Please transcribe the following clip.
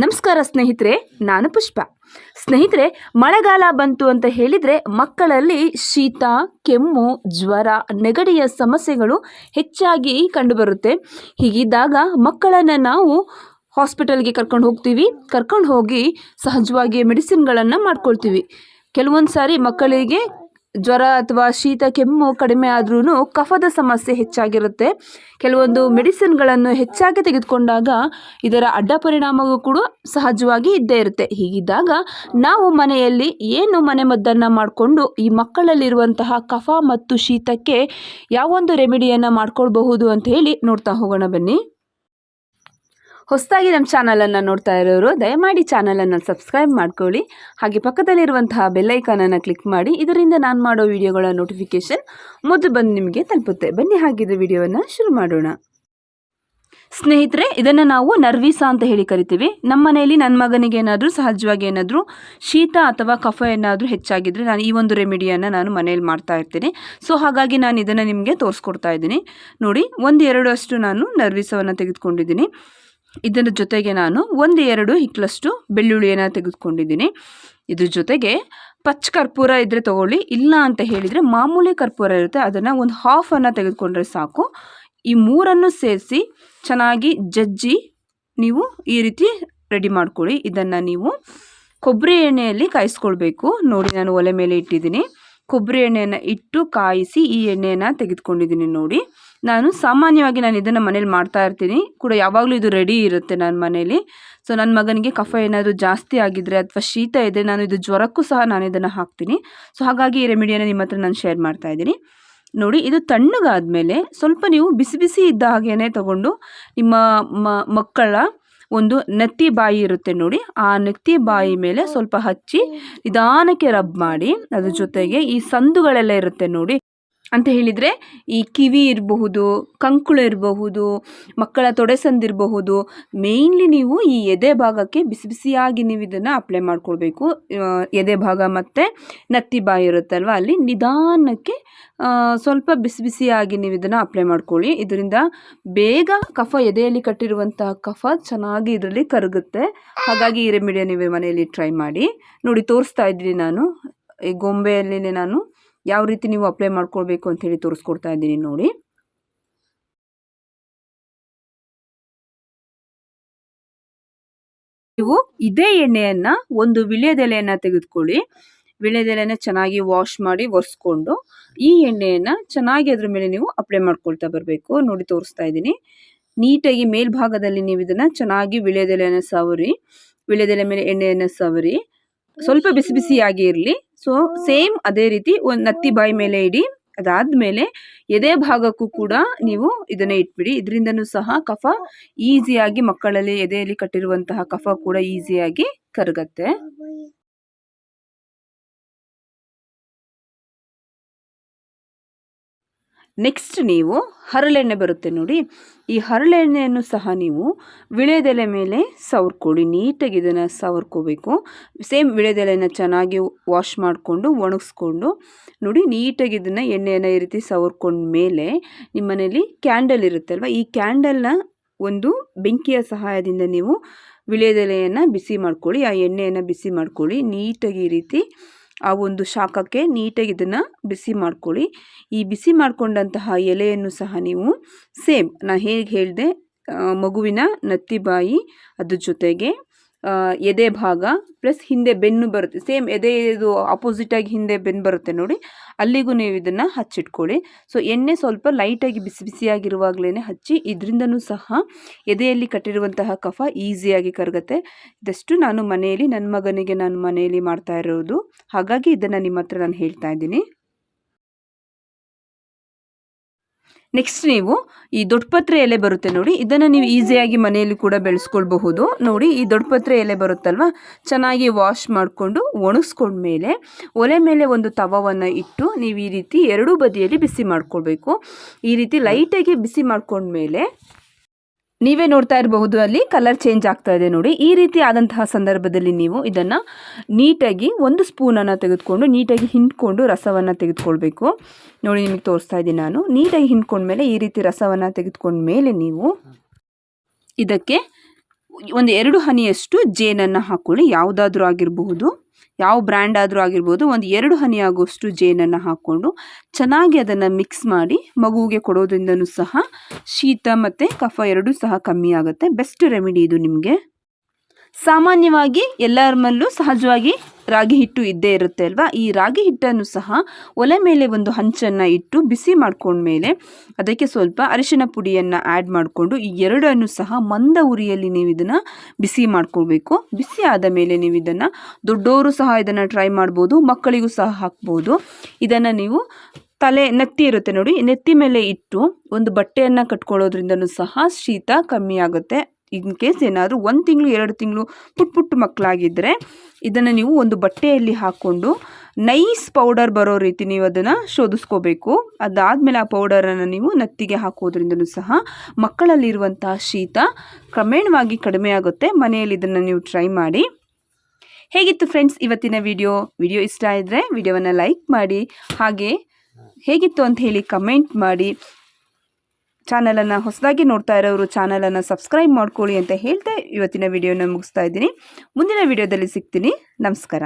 ನಮಸ್ಕಾರ ಸ್ನೇಹಿತರೆ, ನಾನು ಪುಷ್ಪ. ಸ್ನೇಹಿತರೆ, ಮಳೆಗಾಲ ಬಂತು ಅಂತ ಹೇಳಿದರೆ ಮಕ್ಕಳಲ್ಲಿ ಶೀತ, ಕೆಮ್ಮು, ಜ್ವರ, ನೆಗಡಿಯ ಸಮಸ್ಯೆಗಳು ಹೆಚ್ಚಾಗಿ ಕಂಡುಬರುತ್ತೆ. ಹೀಗಿದ್ದಾಗ ಮಕ್ಕಳನ್ನು ನಾವು ಹಾಸ್ಪಿಟಲ್ಗೆ ಕರ್ಕೊಂಡು ಹೋಗ್ತೀವಿ. ಕರ್ಕೊಂಡು ಹೋಗಿ ಸಹಜವಾಗಿ ಮೆಡಿಸಿನ್ಗಳನ್ನು ಮಾಡ್ಕೊಳ್ತೀವಿ. ಕೆಲವೊಂದು ಸಾರಿ ಮಕ್ಕಳಿಗೆ ಜ್ವರ ಅಥವಾ ಶೀತ, ಕೆಮ್ಮು ಕಡಿಮೆ ಆದ್ರೂ ಕಫದ ಸಮಸ್ಯೆ ಹೆಚ್ಚಾಗಿರುತ್ತೆ. ಕೆಲವೊಂದು ಮೆಡಿಸಿನ್ಗಳನ್ನು ಹೆಚ್ಚಾಗಿ ತೆಗೆದುಕೊಂಡಾಗ ಇದರ ಅಡ್ಡ ಪರಿಣಾಮವೂ ಕೂಡ ಸಹಜವಾಗಿ ಇದ್ದೇ ಇರುತ್ತೆ. ಹೀಗಿದ್ದಾಗ ನಾವು ಮನೆಯಲ್ಲಿ ಏನು ಮನೆಮದ್ದನ್ನು ಮಾಡಿಕೊಂಡು ಈ ಮಕ್ಕಳಲ್ಲಿರುವಂತಹ ಕಫ ಮತ್ತು ಶೀತಕ್ಕೆ ಯಾವೊಂದು ರೆಮಿಡಿಯನ್ನು ಮಾಡ್ಕೊಳ್ಬಹುದು ಅಂತ ಹೇಳಿ ನೋಡ್ತಾ ಹೋಗೋಣ ಬನ್ನಿ. ಹೊಸದಾಗಿ ನಮ್ಮ ಚಾನಲನ್ನು ನೋಡ್ತಾ ಇರೋರು, ದಯಮಾಡಿ ಚಾನಲನ್ನು ಸಬ್ಸ್ಕ್ರೈಬ್ ಮಾಡ್ಕೊಳ್ಳಿ. ಹಾಗೆ ಪಕ್ಕದಲ್ಲಿರುವಂತಹ ಬೆಲ್ಲೈಕಾನನ್ನು ಕ್ಲಿಕ್ ಮಾಡಿ. ಇದರಿಂದ ನಾನು ಮಾಡೋ ವಿಡಿಯೋಗಳ ನೋಟಿಫಿಕೇಷನ್ ಮೊದಲು ಬಂದು ನಿಮಗೆ ತಲುಪುತ್ತೆ. ಬನ್ನಿ ಹಾಗಿದ್ದ ವಿಡಿಯೋವನ್ನು ಶುರು ಮಾಡೋಣ. ಸ್ನೇಹಿತರೆ, ಇದನ್ನು ನಾವು ನರ್ವೀಸ ಅಂತ ಹೇಳಿ ಕರಿತೀವಿ. ನಮ್ಮ ಮನೆಯಲ್ಲಿ ನನ್ನ ಮಗನಿಗೆ ಏನಾದರೂ, ಸಹಜವಾಗಿ ಏನಾದರೂ ಶೀತ ಅಥವಾ ಕಫ ಏನಾದರೂ ಹೆಚ್ಚಾಗಿದ್ದರೆ ನಾನು ಈ ಒಂದು ರೆಮಿಡಿಯನ್ನು ನಾನು ಮನೆಯಲ್ಲಿ ಮಾಡ್ತಾ ಇರ್ತೀನಿ. ಸೊ ಹಾಗಾಗಿ ನಾನು ಇದನ್ನು ನಿಮಗೆ ತೋರಿಸ್ಕೊಡ್ತಾ ಇದ್ದೀನಿ. ನೋಡಿ, ಒಂದು ಎರಡು ಅಷ್ಟು ನಾನು ನರ್ವೀಸವನ್ನು ತೆಗೆದುಕೊಂಡಿದ್ದೀನಿ. ಇದರ ಜೊತೆಗೆ ನಾನು ಒಂದು ಎರಡು ಹಿಕ್ಲಷ್ಟು ಬೆಳ್ಳುಳ್ಳಿಯನ್ನು ತೆಗೆದುಕೊಂಡಿದ್ದೀನಿ. ಇದ್ರ ಜೊತೆಗೆ ಪಚ್ಚ ಕರ್ಪೂರ ಇದ್ದರೆ ತಗೊಳ್ಳಿ, ಇಲ್ಲ ಅಂತ ಹೇಳಿದರೆ ಮಾಮೂಲಿ ಕರ್ಪೂರ ಇರುತ್ತೆ, ಅದನ್ನು ಒಂದು ಹಾಫನ್ನು ತೆಗೆದುಕೊಂಡ್ರೆ ಸಾಕು. ಈ ಮೂರನ್ನು ಸೇರಿಸಿ ಚೆನ್ನಾಗಿ ಜಜ್ಜಿ ನೀವು ಈ ರೀತಿ ರೆಡಿ ಮಾಡ್ಕೊಳ್ಳಿ. ಇದನ್ನು ನೀವು ಕೊಬ್ಬರಿ ಎಣ್ಣೆಯಲ್ಲಿ ಕಾಯಿಸ್ಕೊಳ್ಬೇಕು. ನೋಡಿ, ನಾನು ಒಲೆ ಮೇಲೆ ಇಟ್ಟಿದ್ದೀನಿ. ಕೊಬ್ಬರಿ ಎಣ್ಣೆಯನ್ನು ಇಟ್ಟು ಕಾಯಿಸಿ ಈ ಎಣ್ಣೆಯನ್ನು ತೆಗೆದುಕೊಂಡಿದ್ದೀನಿ ನೋಡಿ. ನಾನು ಸಾಮಾನ್ಯವಾಗಿ ನಾನು ಇದನ್ನು ಮನೇಲಿ ಮಾಡ್ತಾ ಇರ್ತೀನಿ. ಕೂಡ ಯಾವಾಗಲೂ ಇದು ರೆಡಿ ಇರುತ್ತೆ ನನ್ನ ಮನೇಲಿ. ಸೊ ನನ್ನ ಮಗನಿಗೆ ಕಫ ಏನಾದರೂ ಜಾಸ್ತಿ ಆಗಿದ್ದರೆ ಅಥವಾ ಶೀತ ಇದ್ದರೆ ನಾನು ಇದು ಜ್ವರಕ್ಕೂ ಸಹ ನಾನು ಇದನ್ನು ಹಾಕ್ತೀನಿ. ಸೊ ಹಾಗಾಗಿ ಈ ರೆಮಿಡಿಯನ್ನು ನಿಮ್ಮ ಹತ್ರ ನಾನು ಶೇರ್ ಮಾಡ್ತಾ ಇದ್ದೀನಿ. ನೋಡಿ, ಇದು ತಣ್ಣಗಾದ ಮೇಲೆ ಸ್ವಲ್ಪ ನೀವು ಬಿಸಿ ಬಿಸಿ ಇದ್ದ ಹಾಗೇ ತಗೊಂಡು ನಿಮ್ಮ ಮಕ್ಕಳ ಒಂದು ನೆತ್ತಿ ಬಾಯಿ ಇರುತ್ತೆ ನೋಡಿ. ಆ ನೆತ್ತಿ ಬಾಯಿ ಮೇಲೆ ಸ್ವಲ್ಪ ಹಚ್ಚಿ ನಿಧಾನಕ್ಕೆ ರಬ್ ಮಾಡಿ. ಅದ್ರ ಜೊತೆಗೆ ಈ ಸಂದುಗಳೆಲ್ಲ ಇರುತ್ತೆ ನೋಡಿ. ಅಂತ ಹೇಳಿದರೆ ಈ ಕಿವಿ ಇರಬಹುದು, ಕಂಕುಳು ಇರಬಹುದು, ಮಕ್ಕಳ ತೊಡೆಸಂದಿರಬಹುದು ಮೇಯ್ನ್ಲಿ ನೀವು ಈ ಎದೆ ಭಾಗಕ್ಕೆ ಬಿಸಿ ಬಿಸಿಯಾಗಿ ನೀವು ಇದನ್ನು ಅಪ್ಲೈ ಮಾಡ್ಕೊಳ್ಬೇಕು ಎದೆ ಭಾಗ ಮತ್ತು ನತ್ತಿ ಬಾಯಿ ಇರುತ್ತಲ್ವ, ಅಲ್ಲಿ ನಿಧಾನಕ್ಕೆ ಸ್ವಲ್ಪ ಬಿಸಿ ಬಿಸಿಯಾಗಿ ನೀವು ಇದನ್ನು ಅಪ್ಲೈ ಮಾಡ್ಕೊಳ್ಳಿ. ಇದರಿಂದ ಬೇಗ ಕಫ ಎದೆಯಲ್ಲಿ ಕಟ್ಟಿರುವಂತಹ ಕಫ ಚೆನ್ನಾಗಿ ಇದರಲ್ಲಿ ಕರಗುತ್ತೆ. ಹಾಗಾಗಿ ಈ ರೆಮಿಡಿಯ ನೀವು ಮನೆಯಲ್ಲಿ ಟ್ರೈ ಮಾಡಿ. ನೋಡಿ, ತೋರಿಸ್ತಾ ಇದ್ದೀನಿ ನಾನು, ಈ ಗೊಂಬೆಯಲ್ಲಿ ನಾನು ಯಾವ ರೀತಿ ನೀವು ಅಪ್ಲೈ ಮಾಡ್ಕೊಳ್ಬೇಕು ಅಂತ ಹೇಳಿ ತೋರಿಸ್ಕೊಡ್ತಾ ಇದ್ದೀನಿ ನೋಡಿ. ನೀವು ಇದೇ ಎಣ್ಣೆಯನ್ನ ಒಂದು ವಿಳ್ಯದೆಲೆಯನ್ನ ತೆಗೆದುಕೊಳ್ಳಿ. ವಿಳ್ಯದೆಲೆನ ಚೆನ್ನಾಗಿ ವಾಶ್ ಮಾಡಿ ಒರೆಸ್ಕೊಂಡು ಈ ಎಣ್ಣೆಯನ್ನ ಚೆನ್ನಾಗಿ ಅದ್ರ ಮೇಲೆ ನೀವು ಅಪ್ಲೈ ಮಾಡ್ಕೊಳ್ತಾ ಬರಬೇಕು. ನೋಡಿ ತೋರಿಸ್ತಾ ಇದ್ದೀನಿ. ನೀಟಾಗಿ ಮೇಲ್ಭಾಗದಲ್ಲಿ ನೀವು ಇದನ್ನ ಚೆನ್ನಾಗಿ ವಿಳ್ಯದೆಲೆಯನ್ನು ಸವರಿ ವಿಳ್ಯದೆಲೆ ಮೇಲೆ ಎಣ್ಣೆಯನ್ನು ಸವರಿ. ಸ್ವಲ್ಪ ಬಿಸಿ ಬಿಸಿಯಾಗಿ ಇರಲಿ. ಸೊ ಸೇಮ್ ಅದೇ ರೀತಿ ಒಂದು ನತ್ತಿ ಬಾಯಿ ಮೇಲೆ ಇಡಿ. ಅದಾದಮೇಲೆ ಎದೆ ಭಾಗಕ್ಕೂ ಕೂಡ ನೀವು ಇದನ್ನೇ ಇಟ್ಬಿಡಿ. ಇದರಿಂದನೂ ಸಹ ಕಫ ಈಸಿಯಾಗಿ ಮಕ್ಕಳಲ್ಲಿ ಎದೆಯಲ್ಲಿ ಕಟ್ಟಿರುವಂತಹ ಕಫ ಕೂಡ ಈಸಿಯಾಗಿ ಕರಗತ್ತೆ. ನೆಕ್ಸ್ಟ್ ನೀವು ಹರಳೆಣ್ಣೆ ಬರುತ್ತೆ ನೋಡಿ. ಈ ಹರಳೆಣ್ಣೆಯನ್ನು ಸಹ ನೀವು ವಿಳೆದೆಲೆ ಮೇಲೆ ಸವರ್ಕೊಳ್ಳಿ. ನೀಟಾಗಿ ಇದನ್ನು ಸವರ್ಕೋಬೇಕು. ಸೇಮ್ ವಿಳೆದೆಲೆನ ಚೆನ್ನಾಗಿ ವಾಶ್ ಮಾಡಿಕೊಂಡು, ಒಣಗಿಸ್ಕೊಂಡು ನೋಡಿ ನೀಟಾಗಿ ಇದನ್ನು ಎಣ್ಣೆಯನ್ನು ಈ ರೀತಿ ಸವರ್ಕೊಂಡ ಮೇಲೆ ನಿಮ್ಮ ಮನೇಲಿ ಕ್ಯಾಂಡಲ್ ಇರುತ್ತಲ್ವ, ಈ ಕ್ಯಾಂಡಲ್ನ ಒಂದು ಬೆಂಕಿಯ ಸಹಾಯದಿಂದ ನೀವು ವಿಳೆದೆಲೆಯನ್ನು ಬಿಸಿ ಮಾಡ್ಕೊಳ್ಳಿ. ಆ ಎಣ್ಣೆಯನ್ನು ಬಿಸಿ ಮಾಡ್ಕೊಳ್ಳಿ. ನೀಟಾಗಿ ಈ ರೀತಿ ಆ ಒಂದು ಶಾಖಕ್ಕೆ ನೀಟಾಗಿ ಇದನ್ನು ಬಿಸಿ ಮಾಡ್ಕೊಳ್ಳಿ. ಈ ಬಿಸಿ ಮಾಡಿಕೊಂಡಂತಹ ಎಲೆಯನ್ನು ಸಹ ನೀವು ಸೇಮ್ ನಾನು ಹೇಗೆ ಹೇಳಿದೆ ಮಗುವಿನ ನತ್ತಿಬಾಯಿ ಅದ್ರ ಜೊತೆಗೆ ಎದೆ ಭಾಗ ಪ್ಲಸ್ ಹಿಂದೆ ಬೆನ್ನು ಬರುತ್ತೆ. ಸೇಮ್ ಅಪೋಸಿಟ್ ಆಗಿ ಹಿಂದೆ ಬೆನ್ನು ಬರುತ್ತೆ ನೋಡಿ. ಅಲ್ಲಿಗೂ ನೀವು ಇದನ್ನು ಹಚ್ಚಿಟ್ಕೊಳ್ಳಿ. ಸೊ ಎಣ್ಣೆ ಸ್ವಲ್ಪ ಲೈಟಾಗಿ ಬಿಸಿ ಬಿಸಿಯಾಗಿರುವಾಗಲೇ ಹಚ್ಚಿ, ಇದರಿಂದನೂ ಸಹ ಎದೆಯಲ್ಲಿ ಕಟ್ಟಿರುವಂತಹ ಕಫ ಈಸಿಯಾಗಿ ಕರಗುತ್ತೆ. ಇದಷ್ಟು ನಾನು ಮನೆಯಲ್ಲಿ ನನ್ನ ಮಗನಿಗೆ ನಾನು ಮನೆಯಲ್ಲಿ ಮಾಡ್ತಾ ಇರೋದು. ಹಾಗಾಗಿ ಇದನ್ನು ನಿಮ್ಮ ಹತ್ರ ನಾನು ಹೇಳ್ತಾ ಇದ್ದೀನಿ. ನೆಕ್ಸ್ಟ್ ನೀವು ಈ ದೊಡ್ಡಪತ್ರೆ ಎಲೆ ಬರುತ್ತೆ ನೋಡಿ. ಇದನ್ನು ನೀವು ಈಸಿಯಾಗಿ ಮನೆಯಲ್ಲಿ ಕೂಡ ಬೆಳೆಸ್ಕೊಳ್ಬಹುದು. ನೋಡಿ, ಈ ದೊಡ್ಡಪತ್ರೆ ಎಲೆ ಬರುತ್ತಲ್ವ? ಚೆನ್ನಾಗಿ ವಾಶ್ ಮಾಡಿಕೊಂಡು ಒಣಗಿಸ್ಕೊಂಡ್ಮೇಲೆ ಒಲೆ ಮೇಲೆ ಒಂದು ತವವನ್ನು ಇಟ್ಟು ನೀವು ಈ ರೀತಿ ಎರಡೂ ಬದಿಯಲ್ಲಿ ಬಿಸಿ ಮಾಡ್ಕೊಳ್ಬೇಕು. ಈ ರೀತಿ ಲೈಟಾಗಿ ಬಿಸಿ ಮಾಡ್ಕೊಂಡ್ಮೇಲೆ ನೀವೇ ನೋಡ್ತಾ ಇರಬಹುದು, ಅಲ್ಲಿ ಕಲರ್ ಚೇಂಜ್ ಆಗ್ತಾ ಇದೆ ನೋಡಿ. ಈ ರೀತಿ ಆದಂತಹ ಸಂದರ್ಭದಲ್ಲಿ ನೀವು ಇದನ್ನು ನೀಟಾಗಿ ಒಂದು ಸ್ಪೂನನ್ನು ತೆಗೆದುಕೊಂಡು, ನೀಟಾಗಿ ಹಿಂಡ್ಕೊಂಡು ರಸವನ್ನು ತೆಗೆದುಕೊಳ್ಬೇಕು. ನೋಡಿ, ನಿಮಗೆ ತೋರಿಸ್ತಾ ಇದ್ದೀನಿ ನಾನು. ನೀಟಾಗಿ ಹಿಂಡ್ಕೊಂಡ್ಮೇಲೆ ಈ ರೀತಿ ರಸವನ್ನು ತೆಗೆದುಕೊಂಡ ಮೇಲೆ ನೀವು ಇದಕ್ಕೆ ಒಂದು ಎರಡು ಹನಿಯಷ್ಟು ಜೇನನ್ನು ಹಾಕ್ಕೊಳ್ಳಿ ಯಾವುದಾದ್ರೂ ಆಗಿರಬಹುದು. ಯಾವ ಬ್ರ್ಯಾಂಡ್ ಆದರೂ ಆಗಿರ್ಬೋದು ಒಂದು ಎರಡು ಹನಿ ಆಗುವಷ್ಟು ಜೇನನ್ನು ಹಾಕ್ಕೊಂಡು ಚೆನ್ನಾಗಿ ಅದನ್ನು ಮಿಕ್ಸ್ ಮಾಡಿ ಮಗುವಿಗೆ ಕೊಡೋದ್ರಿಂದನೂ ಸಹ ಶೀತ ಮತ್ತು ಕಫ ಎರಡೂ ಸಹ ಕಮ್ಮಿ ಆಗುತ್ತೆ. ಬೆಸ್ಟ್ ರೆಮಿಡಿ ಇದು ನಿಮಗೆ. ಸಾಮಾನ್ಯವಾಗಿ ಎಲ್ಲರ ಮಲ್ಲೂ ಸಹಜವಾಗಿ ರಾಗಿ ಹಿಟ್ಟು ಇದ್ದೇ ಇರುತ್ತೆ ಅಲ್ವಾ? ಈ ರಾಗಿ ಹಿಟ್ಟನ್ನು ಸಹ ಒಲೆ ಮೇಲೆ ಒಂದು ಹಂಚನ್ನು ಇಟ್ಟು ಬಿಸಿ ಮಾಡ್ಕೊಂಡ್ಮೇಲೆ ಅದಕ್ಕೆ ಸ್ವಲ್ಪ ಅರಿಶಿನ ಪುಡಿಯನ್ನು ಆ್ಯಡ್ ಮಾಡಿಕೊಂಡು ಈ ಎರಡನ್ನು ಸಹ ಮಂದ ಉರಿಯಲ್ಲಿ ನೀವು ಇದನ್ನು ಬಿಸಿ ಮಾಡ್ಕೊಳ್ಬೇಕು. ಬಿಸಿ ಆದ ಮೇಲೆ ನೀವು ಇದನ್ನು ದೊಡ್ಡವರು ಸಹ ಇದನ್ನು ಟ್ರೈ ಮಾಡ್ಬೋದು, ಮಕ್ಕಳಿಗೂ ಸಹ ಹಾಕ್ಬೋದು. ಇದನ್ನು ನೀವು ತಲೆ ನೆತ್ತಿ ಇರುತ್ತೆ ನೋಡಿ, ನೆತ್ತಿ ಮೇಲೆ ಇಟ್ಟು ಒಂದು ಬಟ್ಟೆಯನ್ನು ಕಟ್ಕೊಳ್ಳೋದ್ರಿಂದನೂ ಸಹ ಶೀತ ಕಮ್ಮಿ ಆಗುತ್ತೆ. ಇನ್ ಕೇಸ್ ಏನಾದರೂ ಒಂದು ತಿಂಗಳು, ಎರಡು ತಿಂಗಳು ಪುಟ್ ಪುಟ್ಟ ಮಕ್ಕಳಾಗಿದ್ದರೆ ಇದನ್ನು ನೀವು ಒಂದು ಬಟ್ಟೆಯಲ್ಲಿ ಹಾಕ್ಕೊಂಡು ನೈಸ್ ಪೌಡರ್ ಬರೋ ರೀತಿ ನೀವು ಅದನ್ನು ಶೋಧಿಸ್ಕೋಬೇಕು. ಅದಾದಮೇಲೆ ಆ ಪೌಡರನ್ನು ನೀವು ನತ್ತಿಗೆ ಹಾಕೋದ್ರಿಂದಲೂ ಸಹ ಮಕ್ಕಳಲ್ಲಿರುವಂತಹ ಶೀತ ಕ್ರಮೇಣವಾಗಿ ಕಡಿಮೆ ಆಗುತ್ತೆ. ಮನೆಯಲ್ಲಿ ಇದನ್ನು ನೀವು ಟ್ರೈ ಮಾಡಿ. ಹೇಗಿತ್ತು ಫ್ರೆಂಡ್ಸ್ ಇವತ್ತಿನ ವಿಡಿಯೋ? ವಿಡಿಯೋ ಇಷ್ಟ ಆದರೆ ವಿಡಿಯೋವನ್ನು ಲೈಕ್ ಮಾಡಿ. ಹಾಗೆ ಹೇಗಿತ್ತು ಅಂತ ಹೇಳಿ ಕಮೆಂಟ್ ಮಾಡಿ. ಚಾನಲನ್ನು ಹೊಸದಾಗಿ ನೋಡ್ತಾ ಇರೋರು ಚಾನಲನ್ನು ಸಬ್ಸ್ಕ್ರೈಬ್ ಮಾಡ್ಕೊಳ್ಳಿ ಅಂತ ಹೇಳ್ತಾ ಇವತ್ತಿನ ವಿಡಿಯೋನ ಮುಗಿಸ್ತಾ ಇದ್ದೀನಿ. ಮುಂದಿನ ವಿಡಿಯೋದಲ್ಲಿ ಸಿಗ್ತೀನಿ. ನಮಸ್ಕಾರ.